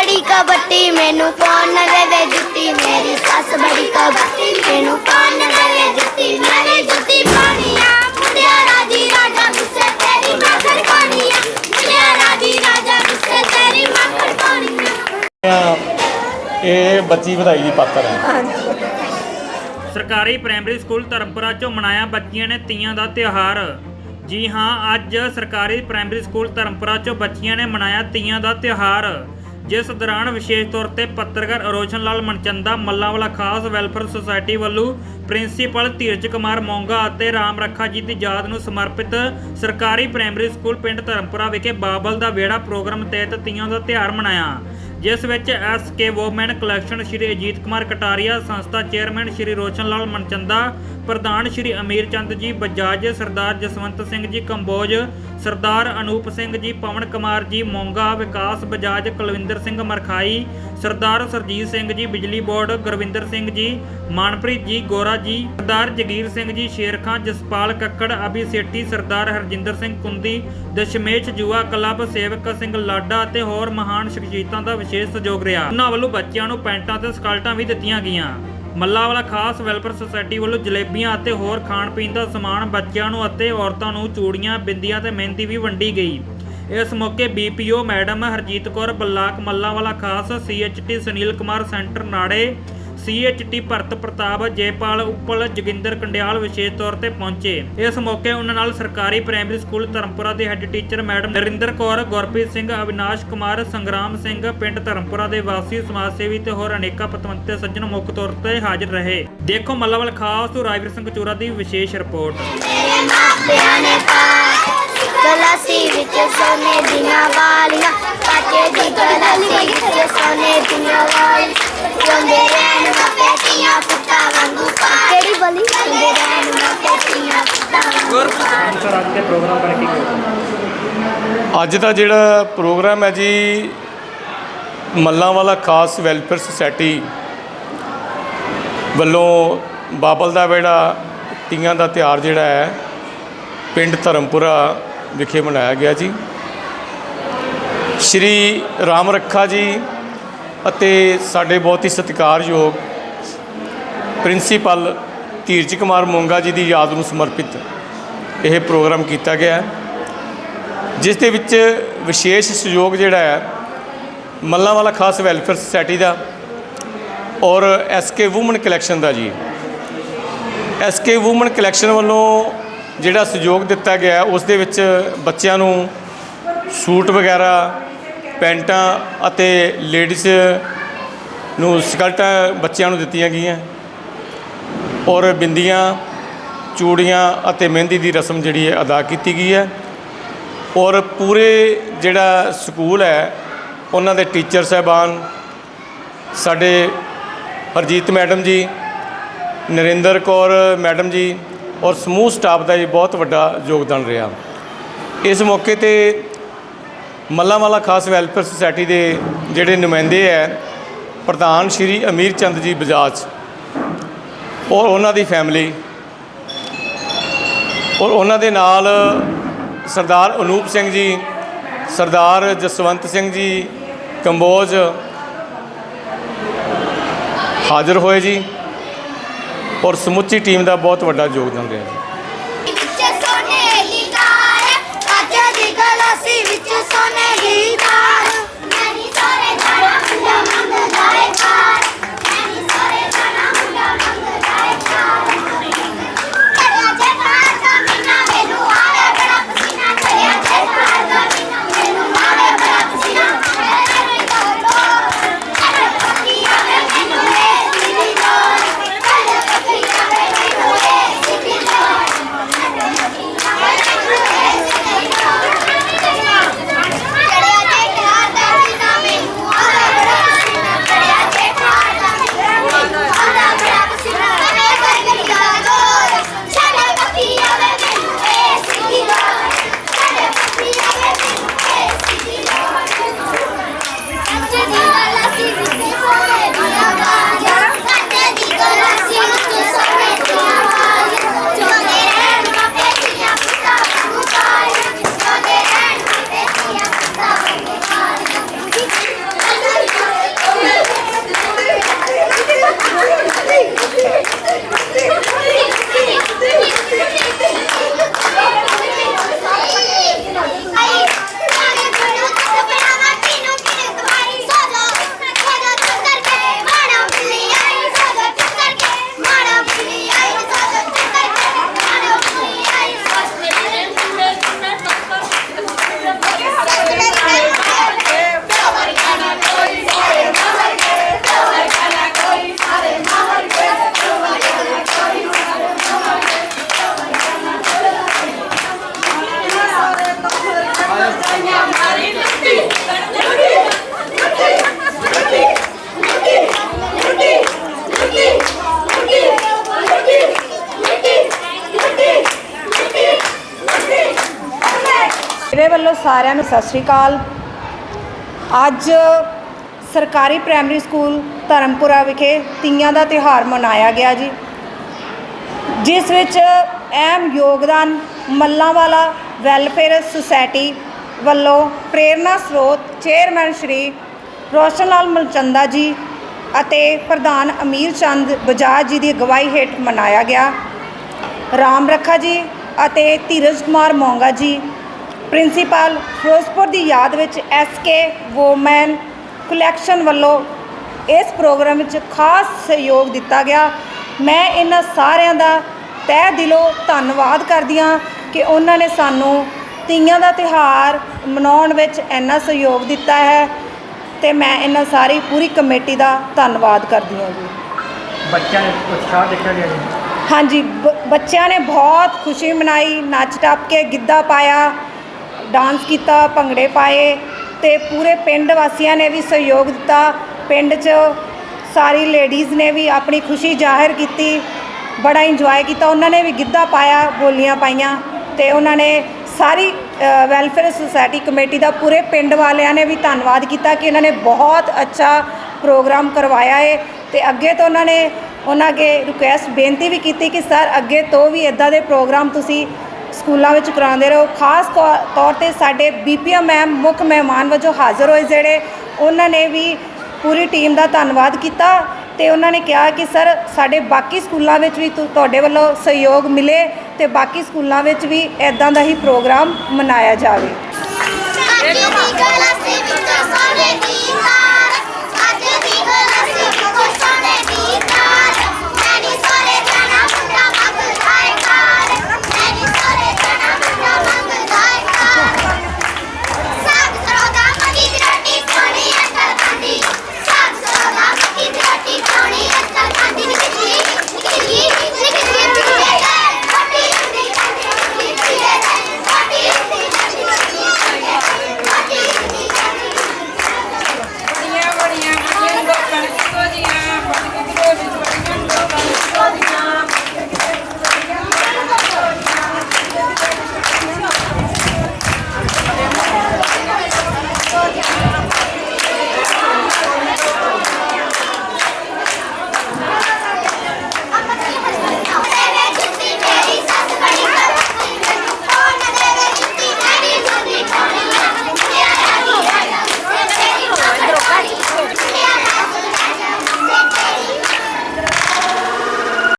ਬੜੀ ਕਬੱਟੀ ਮੈਨੂੰ ਕੌਣ ਨਾ ਦੇਵੇ ਜੁੱਤੀ ਮੇਰੀ ਸੱਸ ਬੜੀ ਕਬੱਟੀ ਮੈਨੂੰ ਕੌਣ ਨਾ ਦੇਵੇ ਜੁੱਤੀ ਮੇਰੀ ਜੁੱਤੀ ਪਾਣੀਆ ਮੁੰਡਿਆ ਰਾਜੀ ਰਾਜਾ ਗੁੱਸੇ ਤੇਰੀ ਮੱਖਣ ਪਾਣੀਆ ਮੁੰਡਿਆ ਰਾਜੀ ਰਾਜਾ ਗੁੱਸੇ ਤੇਰੀ ਮੱਖਣ ਪਾਣੀਆ ਇਹ ਬੱਚੀ ਵਧਾਈ ਦੀ ਪਾਤਰ ਹੈ। ਸਰਕਾਰੀ ਪ੍ਰਾਇਮਰੀ ਸਕੂਲ ਧਰਮਪੁਰਾ 'ਚੋਂ ਮਨਾਇਆ ਬੱਚੀਆਂ ਨੇ ਤੀਆਂ ਦਾ ਤਿਉਹਾਰ। ਜੀ ਹਾਂ ਅੱਜ ਸਰਕਾਰੀ ਪ੍ਰਾਇਮਰੀ ਸਕੂਲ ਧਰਮਪੁਰਾ 'ਚੋਂ ਬੱਚੀਆਂ ਨੇ ਮਨਾਇਆ ਤੀਆਂ ਦਾ ਤਿਉਹਾਰ। ਜਿਸ ਦੌਰਾਨ ਵਿਸ਼ੇਸ਼ ਤੌਰ ਤੇ ਪੱਤਰਕਾਰ ਅਰੋਸ਼ਨ ਲਾਲ ਮਨਚੰਦਾ, ਮੱਲਾਂਵਾਲਾ ਖਾਸ ਵੈਲਫੇਅਰ ਸੁਸਾਇਟੀ ਵੱਲੋਂ ਪ੍ਰਿੰਸੀਪਲ ਧੀਰਜ ਕੁਮਾਰ ਮੋਂਗਾ ਅਤੇ ਰਾਮ ਰੱਖਾ ਜੀ ਦੀ ਯਾਦ ਨੂੰ ਸਮਰਪਿਤ ਸਰਕਾਰੀ ਪ੍ਰਾਇਮਰੀ ਸਕੂਲ ਪਿੰਡ ਧਰਮਪੁਰਾ ਵਿਖੇ ਬਾਬਲ ਦਾ ਵਿਹੜਾ ਪ੍ਰੋਗਰਾਮ ਤਹਿਤ ਤੀਆਂ ਦਾ ਤਿਉਹਾਰ ਮਨਾਇਆ। ਜਿਸ ਵਿੱਚ S K women collection Shri Ajit Kumar Kataria, ਸੰਸਥਾ ਚੇਅਰਮੈਨ ਸ਼੍ਰੀ ਰੋਸ਼ਨ ਲਾਲ ਮਨਚੰਦਾ, ਪ੍ਰਧਾਨ ਸ਼੍ਰੀ ਅਮੀਰ ਚੰਦ ਜੀ ਬਜਾਜ, ਸਰਦਾਰ ਜਸਵੰਤ ਸਿੰਘ ਜੀ ਕੰਬੋਜ, ਸਰਦਾਰ ਅਨੂਪ ਸਿੰਘ ਜੀ, ਪਵਨ ਕੁਮਾਰ ਜੀ ਮੋਂਗਾ, ਵਿਕਾਸ ਬਜਾਜ ਕੁਲਵਿੰਦਰ ਸਿੰਘ ਮਰਖਾਈ, ਸਰਦਾਰ ਸਰਜੀਤ ਸਿੰਘ ਜੀ ਬਿਜਲੀ ਬੋਰਡ, ਗੁਰਵਿੰਦਰ ਸਿੰਘ ਜੀ, ਮਾਨਪ੍ਰੀਤ ਜੀ ਗੋਰਾ ਜੀ, ਸਰਦਾਰ ਜਗੀਰ ਸਿੰਘ ਜੀ ਸ਼ੇਰਖਾਂ, ਜਸਪਾਲ ਕੱਕੜ, ਅਭੀ ਸੇਠੀ, ਸਰਦਾਰ ਹਰਜਿੰਦਰ ਸਿੰਘ ਕੁੰਦੀ, ਦਸ਼ਮੇਸ਼ ਜੂਆ ਕਲੱਬ, ਸੇਵਕ ਸਿੰਘ ਲਾਡਾ ਅਤੇ ਹੋਰ ਮਹਾਨ ਸ਼ਖਸੀਅਤਾਂ ਦਾ ਵਿਸ਼ੇਸ਼ ਸਹਿਯੋਗ ਰਿਹਾ। ਉਹਨਾਂ ਵੱਲੋਂ ਬੱਚਿਆਂ ਨੂੰ ਪੈਂਟਾਂ ਤੇ ਸਕਾਲਟਾਂ ਵੀ ਦਿੱਤੀਆਂ ਗਈਆਂ। ਮੱਲਾਵਾਲਾ ਖਾਸ ਵੈਲਫੇਅਰ ਸੁਸਾਇਟੀ ਵੱਲੋਂ ਜਲੇਬੀਆਂ ਅਤੇ ਹੋਰ ਖਾਣ ਪੀਣ ਦਾ ਸਮਾਨ ਬੱਚਿਆਂ ਨੂੰ ਅਤੇ ਔਰਤਾਂ ਨੂੰ ਚੂੜੀਆਂ, ਬਿੰਦੀਆਂ ਤੇ ਮਹਿੰਦੀ ਵੀ ਵੰਡੀ ਗਈ। ਇਸ ਮੌਕੇ BPO madam Harjeet Kaur, block Mallawala Khas CHT Sunil Kumar, centre ਨਾੜੇ CHT Bharat Pratap Jaipal Uppal Joginder Kandial ਵਿਸ਼ੇਸ਼ ਤੌਰ ਤੇ ਪਹੁੰਚੇ। ਇਸ ਮੌਕੇ ਉਹਨਾਂ ਨਾਲ ਸਰਕਾਰੀ ਪ੍ਰਾਇਮਰੀ ਸਕੂਲ ਧਰਮਪੁਰਾ ਦੇ head teacher madam Narinder Kaur, Gurpreet Singh, Avinash Kumar, Sangram Singh ਪਿੰਡ ਧਰਮਪੁਰਾ ਦੇ ਵਾਸੀ ਸਮਾਜ ਸੇਵੀ ਤੇ ਹੋਰ ਅਨੇਕਾਂ ਪਤਵੰਤੇ ਸੱਜਣ ਮੁੱਖ ਤੌਰ ਤੇ ਹਾਜ਼ਰ ਰਹੇ। ਦੇਖੋ ਮੱਲਾਵਾਲ ਖਾਸ ਤੋਂ ਰਾਜਵੀਰ ਸਿੰਘ ਚੋਰਾ ਦੀ ਵਿਸ਼ੇਸ਼ ਰਿਪੋਰਟ। ਮੇਰੇ ਮਾਪਿਆਂ ਨੇ ਗਲਾਸੀ ਵਿੱਚ ਸੋਨੇ ਦੀਆਂ ਵਾਲੀਆਂ, ਕਾਕੇ ਦੀ ਗਲਾਸੀ ਵਿੱਚ ਸੋਨੇ ਦੀਆਂ ਵਾਲੀਆਂ। ਸਰ ਅੱਜ ਦੇ ਪ੍ਰੋਗਰਾਮ ਬਾਰੇ ਕੀ ਅੱਜ ਦਾ ਜਿਹੜਾ ਪ੍ਰੋਗਰਾਮ ਹੈ ਜੀ, ਮੱਲਾਂ ਵਾਲਾ ਖਾਸ ਵੈਲਫੇਅਰ ਸੁਸਾਇਟੀ ਵੱਲੋਂ ਬਾਬਲ ਦਾ ਵਿਹੜਾ ਤੀਆਂ ਦਾ ਤਿਉਹਾਰ ਜਿਹੜਾ ਹੈ, ਪਿੰਡ ਧਰਮਪੁਰਾ ਵਿਖੇ ਮਨਾਇਆ ਗਿਆ ਜੀ। ਸ਼੍ਰੀ ਰਾਮ ਰੱਖਾ ਜੀ ਅਤੇ ਸਾਡੇ ਬਹੁਤ ਹੀ ਸਤਿਕਾਰਯੋਗ ਪ੍ਰਿੰਸੀਪਲ ਧੀਰਜ ਕੁਮਾਰ ਮੋਂਗਾ ਜੀ ਦੀ ਯਾਦ ਨੂੰ ਸਮਰਪਿਤ ਇਹ ਪ੍ਰੋਗਰਾਮ ਕੀਤਾ ਗਿਆ ਜਿਸ ਦੇ ਵਿੱਚ ਵਿਸ਼ੇਸ਼ ਸਹਿਯੋਗ ਜਿਹੜਾ ਹੈ ਮੱਲਾਂ ਵਾਲਾ ਖਾਸ ਵੈਲਫੇਅਰ ਸੁਸਾਇਟੀ ਦਾ ਔਰ ਐਸਕੇ ਔਮਨ ਕਲੈਕਸ਼ਨ ਦਾ ਜੀ। ਐਸਕੇ ਔਮਨ ਕਲੈਕਸ਼ਨ ਵੱਲੋਂ ਜਿਹੜਾ ਸਹਿਯੋਗ ਦਿੱਤਾ ਗਿਆ ਉਸ ਦੇ ਵਿੱਚ ਬੱਚਿਆਂ ਨੂੰ ਸੂਟ ਵਗੈਰਾ, ਪੈਂਟਾਂ ਅਤੇ ਲੇਡੀਜ਼ ਨੂੰ ਸਕਲਟਾਂ ਬੱਚਿਆਂ ਨੂੰ ਦਿੱਤੀਆਂ ਗਈਆਂ ਔਰ ਬਿੰਦੀਆਂ ਚੂੜੀਆਂ ਅਤੇ ਮਹਿੰਦੀ ਦੀ ਰਸਮ ਜਿਹੜੀ ਹੈ ਅਦਾ ਕੀਤੀ ਗਈ ਹੈ। ਔਰ ਪੂਰੇ ਜਿਹੜਾ ਸਕੂਲ ਹੈ, ਉਹਨਾਂ ਦੇ ਟੀਚਰ ਸਹਿਬਾਨ, ਸਾਡੇ ਹਰਜੀਤ ਮੈਡਮ ਜੀ, ਨਰਿੰਦਰ ਕੌਰ ਮੈਡਮ ਜੀ ਔਰ ਸਮੂਹ ਸਟਾਫ ਦਾ ਜੀ ਬਹੁਤ ਵੱਡਾ ਯੋਗਦਾਨ ਰਿਹਾ। ਇਸ ਮੌਕੇ ਤੇ ਮੱਲਾਂਵਾਲਾ ਖਾਸ ਵੈਲਫੇਅਰ ਸੁਸਾਇਟੀ ਦੇ ਜਿਹੜੇ ਨੁਮਾਇੰਦੇ ਹੈ, ਪ੍ਰਧਾਨ ਸ਼੍ਰੀ ਅਮੀਰ ਚੰਦ ਜੀ ਬਜਾਜ ਔਰ ਉਹਨਾਂ ਦੀ ਫੈਮਿਲੀ ਔਰ ਉਹਨਾਂ ਦੇ ਨਾਲ ਸਰਦਾਰ ਅਨੂਪ ਸਿੰਘ ਜੀ, ਸਰਦਾਰ ਜਸਵੰਤ ਸਿੰਘ ਜੀ, ਕੰਬੋਜ ਹਾਜ਼ਰ ਹੋਏ ਜੀ ਔਰ ਸਮੁੱਚੀ ਟੀਮ ਦਾ ਬਹੁਤ ਵੱਡਾ ਯੋਗਦਾਨ ਰਿਹਾ ਜੀ। ਵਿੱਚ ਸੋਨੇ ਦੀ ਕਾਰ ਕਾਕੇ ਦੀ ਗਲਾਸੀ ਵਿੱਚ ਸੋਨੇ ਦੀ ਕਾਰ ਸਾਰਿਆਂ ਨੂੰ ਸਤਿ ਸ਼੍ਰੀ ਅਕਾਲ। ਅੱਜ ਸਰਕਾਰੀ ਪ੍ਰਾਇਮਰੀ ਸਕੂਲ ਧਰਮਪੁਰਾ ਵਿਖੇ ਤੀਆਂ ਦਾ ਤਿਉਹਾਰ ਮਨਾਇਆ ਗਿਆ ਜੀ, ਜਿਸ ਵਿੱਚ ਅਹਿਮ ਯੋਗਦਾਨ ਮੱਲਾਂਵਾਲਾ ਵੈਲਫੇਅਰ ਸੁਸਾਇਟੀ ਵੱਲੋਂ ਪ੍ਰੇਰਨਾ ਸਰੋਤ ਚੇਅਰਮੈਨ ਸ਼੍ਰੀ ਰੋਸ਼ਨ ਲਾਲ ਮਲਚੰਦਾ ਜੀ ਅਤੇ ਪ੍ਰਧਾਨ ਅਮੀਰ ਚੰਦ ਬਜਾਜ ਜੀ ਦੀ ਅਗਵਾਈ ਹੇਠ ਮਨਾਇਆ ਗਿਆ। ਰਾਮ ਰੱਖਾ ਜੀ ਅਤੇ ਧੀਰਜ ਕੁਮਾਰ ਮੋਂਗਾ ਜੀ ਪ੍ਰਿੰਸੀਪਲ ਫਿਰੋਜ਼ਪੁਰ ਦੀ ਯਾਦ ਵਿੱਚ ਐਸਕੇ ਵੂਮੈਨ ਕਲੈਕਸ਼ਨ ਵੱਲੋਂ ਇਸ ਪ੍ਰੋਗਰਾਮ ਵਿੱਚ ਖਾਸ ਸਹਿਯੋਗ ਦਿੱਤਾ ਗਿਆ। ਮੈਂ ਇਹਨਾਂ ਸਾਰਿਆਂ ਦਾ ਤਹਿ ਦਿਲੋਂ ਧੰਨਵਾਦ ਕਰਦੀ ਹਾਂ ਕਿ ਉਹਨਾਂ ਨੇ ਸਾਨੂੰ ਤੀਆਂ ਦਾ ਤਿਉਹਾਰ ਮਨਾਉਣ ਵਿੱਚ ਇੰਨਾ ਸਹਿਯੋਗ ਦਿੱਤਾ ਹੈ ਤੇ ਮੈਂ ਇਹਨਾਂ ਸਾਰੀ ਪੂਰੀ ਕਮੇਟੀ ਦਾ ਧੰਨਵਾਦ ਕਰਦੀ ਹਾਂ ਜੀ। ਬੱਚਿਆਂ ਨੇ ਉਤਸ਼ਾਹ ਦੇਖਿਆ ਗਿਆ ਜੀ? ਹਾਂਜੀ ਬ- ਬੱਚਿਆਂ ਨੇ ਬਹੁਤ ਖੁਸ਼ੀ ਮਨਾਈ ਨੱਚ ਟੱਪ ਕੇ ਗਿੱਧਾ ਪਾਇਆ। ਡਾਂਸ ਕੀਤਾ, ਭੰਗੜੇ ਪਾਏ ਤੇ ਪੂਰੇ ਪਿੰਡ ਵਾਸੀਆਂ ਨੇ ਵੀ ਸਹਿਯੋਗ ਦਿੱਤਾ। ਪਿੰਡ 'ਚ ਸਾਰੀ ਲੇਡੀਜ਼ ਨੇ ਵੀ ਆਪਣੀ ਖੁਸ਼ੀ ਜ਼ਾਹਿਰ ਕੀਤੀ, ਬੜਾ ਇੰਜੋਏ ਕੀਤਾ। ਉਹਨਾਂ ਨੇ ਵੀ ਗਿੱਧਾ ਪਾਇਆ, ਬੋਲੀਆਂ ਪਾਈਆਂ ਤੇ ਉਹਨਾਂ ਨੇ ਸਾਰੀ ਵੈਲਫੇਅਰ ਸੁਸਾਇਟੀ ਕਮੇਟੀ ਦਾ ਪੂਰੇ ਪਿੰਡ ਵਾਲਿਆਂ ਨੇ ਵੀ ਧੰਨਵਾਦ ਕੀਤਾ ਕਿ ਇਹਨਾਂ ਨੇ ਬਹੁਤ ਅੱਛਾ ਪ੍ਰੋਗਰਾਮ ਕਰਵਾਇਆ ਹੈ ਤੇ ਅੱਗੇ ਤੋਂ ਉਹਨਾਂ ਨੇ ਉਹਨਾਂ ਅੱਗੇ ਰਿਕੁਐਸਟ ਬੇਨਤੀ ਵੀ ਕੀਤੀ ਕਿ ਸਰ ਅੱਗੇ ਤੋਂ ਵੀ ਇਦਾਂ ਦੇ ਪ੍ਰੋਗਰਾਮ ਤੁਸੀਂ ਸਕੂਲਾਂ ਵਿੱਚ ਕਰਾਉਂਦੇ ਰਹੋ। ਖਾਸ ਤੌ- ਤੌਰ ਤੇ ਸਾਡੇ ਬੀਪੀਐਮ ਮੈਮ, ਮੁੱਖ ਮਹਿਮਾਨ ਵਜੋਂ ਹਾਜ਼ਰ ਹੋਏ ਜਿਹੜੇ, ਉਹਨਾਂ ਨੇ ਵੀ ਪੂਰੀ ਟੀਮ ਦਾ ਧੰਨਵਾਦ ਕੀਤਾ ਤੇ ਉਹਨਾਂ ਨੇ ਕਿਹਾ ਕਿ, ਸਰ, ਸਾਡੇ ਬਾਕੀ ਸਕੂਲਾਂ ਵਿੱਚ ਵੀ ਤੁਹਾਡੇ ਵੱਲੋਂ ਸਹਿਯੋਗ ਮਿਲੇ ਤੇ ਬਾਕੀ ਸਕੂਲਾਂ ਵਿੱਚ ਵੀ ਇਦਾਂ ਦਾ ਹੀ ਪ੍ਰੋਗਰਾਮ ਮਨਾਇਆ ਜਾਵੇ।